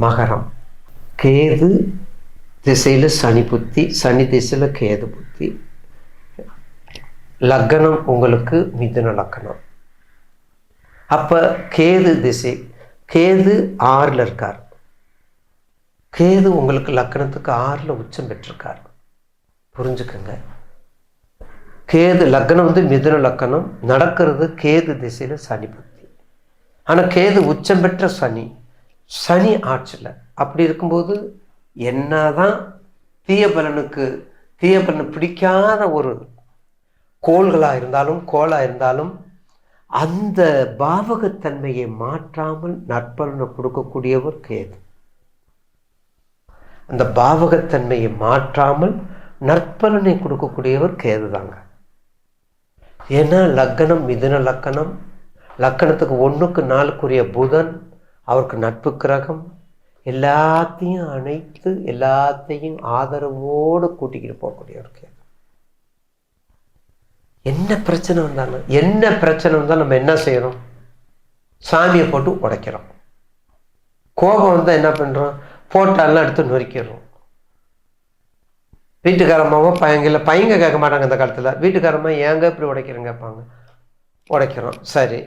மகரம். கேது திசையில் சனி புத்தி சனி திசையில் கேது புத்தி. லக்கணம் உங்களுக்கு மிதுன லக்கணம். அப்போ கேது திசை கேது ஆறில் இருக்கார். கேது உங்களுக்கு லக்கணத்துக்கு ஆறில் உச்சம் பெற்றிருக்கார். புரிஞ்சுக்கோங்க. கேது லக்னம் வந்து மிதுன லக்கணம் நடக்கிறது கேது திசையில் சனி புத்தி. ஆனால் கேது உச்சம் பெற்ற சனி சனி ஆட்சியில் அப்படி இருக்கும்போது என்னதான் தீயபலனுக்கு தீயபலனை பிடிக்காத ஒரு கோள்களாக இருந்தாலும் கோளாக இருந்தாலும் அந்த பாவகத்தன்மையை மாற்றாமல் நற்பலனை கொடுக்கக்கூடியவர் கேது. அந்த பாவகத்தன்மையை மாற்றாமல் நற்பலனை கொடுக்கக்கூடியவர் கேது தாங்க ஏன்னா லக்கணம் மிதுன லக்கணம். லக்கணத்துக்கு ஒன்றுக்கு நாளுக்குரிய புதன் அவருக்கு நட்பு கிரகம் எல்லாத்தையும் அணைத்து எல்லாத்தையும் ஆதரவோடு கூட்டிக்கிட்டு போகக்கூடியவர் கேது என்ன பிரச்சனை வந்தாலும் என்ன பிரச்சனை வந்தாலும் நம்ம என்ன செய்யறோம் சாமியை போட்டு உடைக்கிறோம். கோபம் வந்தால் என்ன பண்ணுறோம் போட்டாலாம் எடுத்து நொறுக்கிடுறோம். வீட்டுக்காரம்மாவோ இல்லை பையங்க கேட்க மாட்டாங்க இந்த காலத்தில். வீட்டுக்காரம்மா ஏங்க இப்படி உடைக்கிறேங்க கேட்பாங்க உடைக்கிறோம். சரி.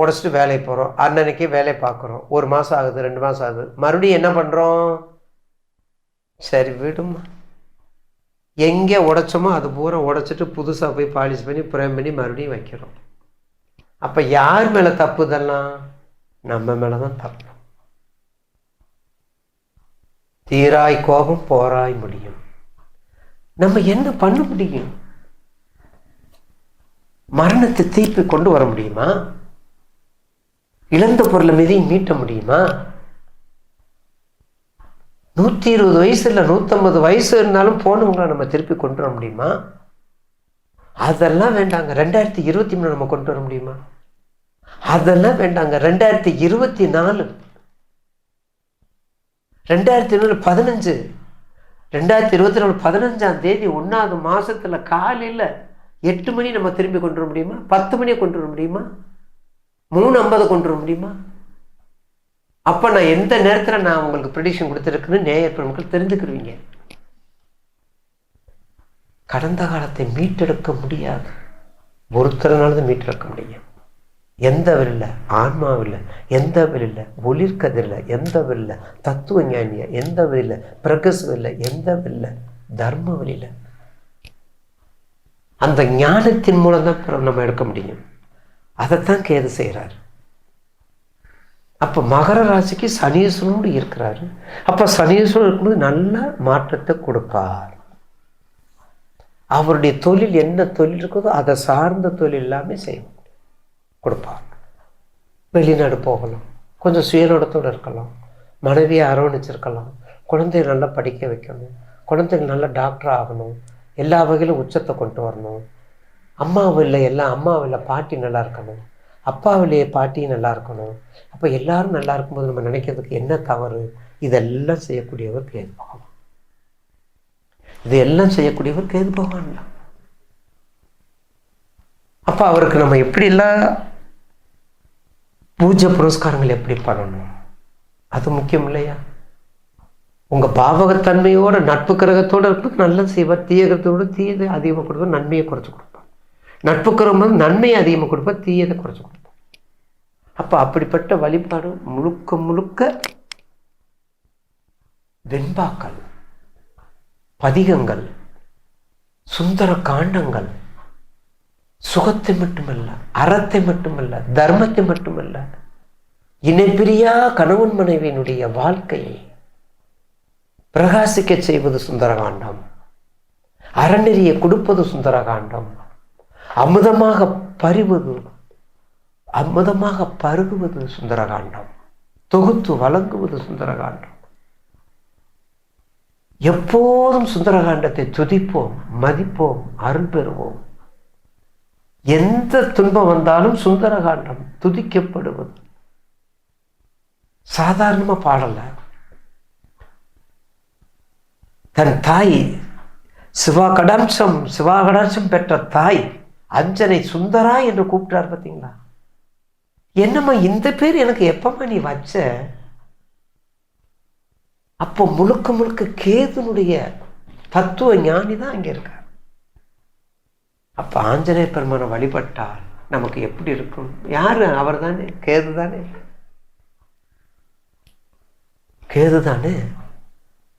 உடச்சிட்டு வேலைக்கு போகிறோம் அன்னன்னைக்கு வேலையை பார்க்குறோம். ஒரு மாதம் ஆகுது ரெண்டு மாதம் ஆகுது. மறுபடியும் என்ன பண்ணுறோம் சரி விடுமா எங்கே உடைச்சோமோ அது பூரா உடைச்சிட்டு புதுசாக போய் பாலிஷ் பண்ணி பிரேம் பண்ணி மறுபடியும் வைக்கிறோம். அப்போ யார் மேலே தப்பு இதெல்லாம்? நம்ம மேலே தான் தப்பு. தீராய் கோபம் போராய் முடியும். நம்ம என்ன பண்ண முடியும்? மரணத்தை தீர்ப்பு கொண்டு வர முடியுமா? இழந்த பொருளை மீதையும் மீட்ட முடியுமா? நூற்றி இருபது வயசு இல்லை நூற்றம்பது வயசு இருந்தாலும் போனவங்களை நம்ம திருப்பி கொண்டு வர முடியுமா? அதெல்லாம் வேண்டாங்க. ரெண்டாயிரத்தி இருபத்தி மூணு நம்ம கொண்டு வர முடியுமா? அதெல்லாம் வேண்டாங்க. ரெண்டாயிரத்தி இருபத்தி நாலு. ரெண்டாயிரத்தி நாலு பதினஞ்சு. ரெண்டாயிரத்தி இருபத்தி நாலு பதினஞ்சாம் தேதி ஒன்றாவது மாதத்தில் காலையில் எட்டு மணி நம்ம திரும்பி கொண்டு வர முடியுமா? பத்து மணியை கொண்டு வர முடியுமா? மூணு ஐம்பதை கொண்டு வர முடியுமா? அப்போ நான் எந்த நேரத்தில் நான் உங்களுக்கு ப்ரெடிஷன் கொடுத்துருக்குன்னு நேயர் பெருமக்கள் தெரிஞ்சுக்கிடுவீங்க கடந்த காலத்தை மீட்டெடுக்க முடியாது. ஒருத்தரனால தான் மீட்டெடுக்க முடியும். எந்த வெளில ஆன்மாவில். எந்த வெளில ஒளிர்கதிரில். எந்த வெளில தத்துவ ஞானிய. எந்த வெளியில் பிரகஸ் எந்த வெளில தர்ம வெளியில் அந்த ஞானத்தின் மூலம் தான் நம்ம எடுக்க முடியும். அதைத்தான் கேது செய்கிறார். அப்போ மகர ராசிக்கு சனீஸ்வரனோடு இருக்கிறாரு. அப்போ சனீஸ்வரன் இருக்கும்போது நல்ல மாற்றத்தை கொடுப்பார். அவருடைய தொழில் என்ன தொழில் இருக்குதோ அதை சார்ந்த தொழில் எல்லாமே செய்ய கொடுப்பார். வெளிநாடு போகலாம். கொஞ்சம் சுயநலத்தோடு இருக்கலாம். மனைவியை அரவணைச்சிருக்கலாம். குழந்தைய நல்லா படிக்க வைக்கணும். குழந்தைகள் நல்லா டாக்டர் ஆகணும். எல்லா வகையிலும் உச்சத்தை கொண்டு வரணும். அம்மாவில் எல்லாம் அம்மாவில் பாட்டி நல்லா இருக்கணும். அப்பாவிலேயே பாட்டியும் நல்லா இருக்கணும். அப்போ எல்லாரும் நல்லா இருக்கும்போது நம்ம நினைக்கிறதுக்கு என்ன தவறு? இதெல்லாம் செய்யக்கூடியவர் கேது பகவான். இதெல்லாம் செய்யக்கூடியவர் கேது பகவான். தான் அப்போ அவருக்கு நம்ம எப்படிலாம் பூஜை புரஸ்காரங்கள் எப்படி பண்ணணும்? அது முக்கியம் இல்லையா? உங்கள் பாவகத்தன்மையோட நட்பு கிரகத்தோடு இருக்கிறது நல்லது செய்வார். தீய கிரகத்தோடு அதிகமாக கொடுப்பார் நன்மையை குறைச்சி கொடுப்பார் நட்பு கிரகம் நன்மையை அதிகமாக கொடுப்போம் தீயதை குறைச்சி கொடுப்போம் அப்போ அப்படிப்பட்ட வழிபாடு முழுக்க முழுக்க வெண்பாக்கள் பதிகங்கள் சுந்தர காண்டங்கள் சுகத்தை மட்டுமல்ல அறத்தை மட்டுமல்ல தர்மத்தை மட்டுமல்ல இணைப்பிரியா கணவன் மனைவியினுடைய வாழ்க்கையை பிரகாசிக்க செய்வது சுந்தரகாண்டம். அறநெறியை கொடுப்பது சுந்தரகாண்டம். அமுதமாக பறிவது அமுதமாக பருகுவது சுந்தரகாண்டம் தொகுத்து வழங்குவது சுந்தரகாண்டம். எப்போதும் சுந்தரகாண்டத்தை துதிப்போம் மதிப்போம் அருள் பெறுவோம். எந்த துன்பம் வந்தாலும் சுந்தரகாண்டம் துதிக்கப்படுவது. சாதாரணமாக பாடலை. தன் தாய் சிவா கடாட்சம் சிவா கடாட்சம் பெற்ற தாய் அஞ்சனை சுந்தரா என்று கூப்பிட்டார் பார்த்தீங்களா என்னம்மா இந்த பேர் எனக்கு எப்பம்மா நீ வச்ச? அப்போ முழுக்க முழுக்க கேதுனுடைய தத்துவ ஞானி தான் அங்கே இருக்கார். அப்போ ஆஞ்சநேய பெருமானை வழிபட்டால் நமக்கு எப்படி இருக்கும்? யாரு? அவர் தானே? கேது தானே? கேது தானே?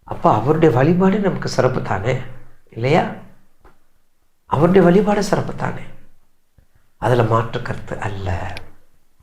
அப்போ அவருடைய வழிபாடு நமக்கு சிறப்பு தானே? இல்லையா? அவருடைய வழிபாடு சிறப்பு தானே அதில் மாற்று கருத்து அல்ல.